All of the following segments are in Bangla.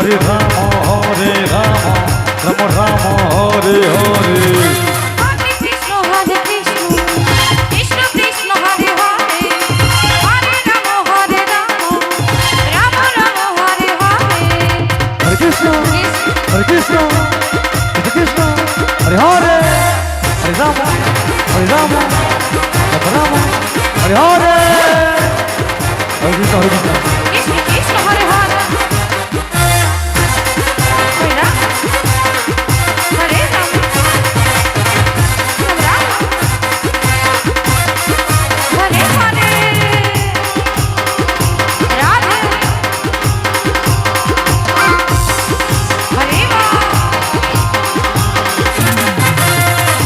Hare Ram Hare Ram Ram Ram Hare Hare Hare Krishna, Hare Krishna, Hare Hare, Hare Rama, Hare Rama, Rama Rama, Hare Hare, Hare Krishna, Hare Krishna.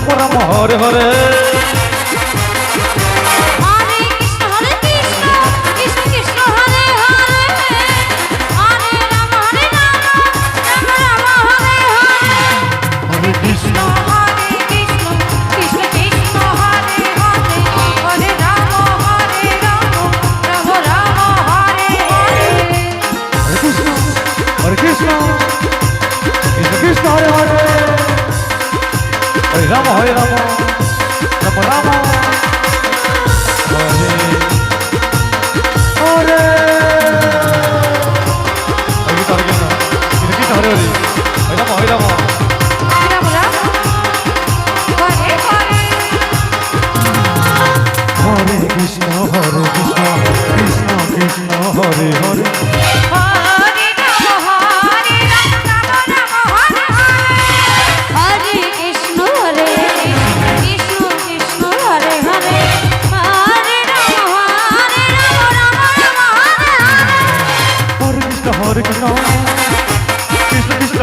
Ram Ram Hare Hare. Oigamos, oigamos. Nos moramos.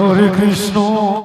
Hare Krishna.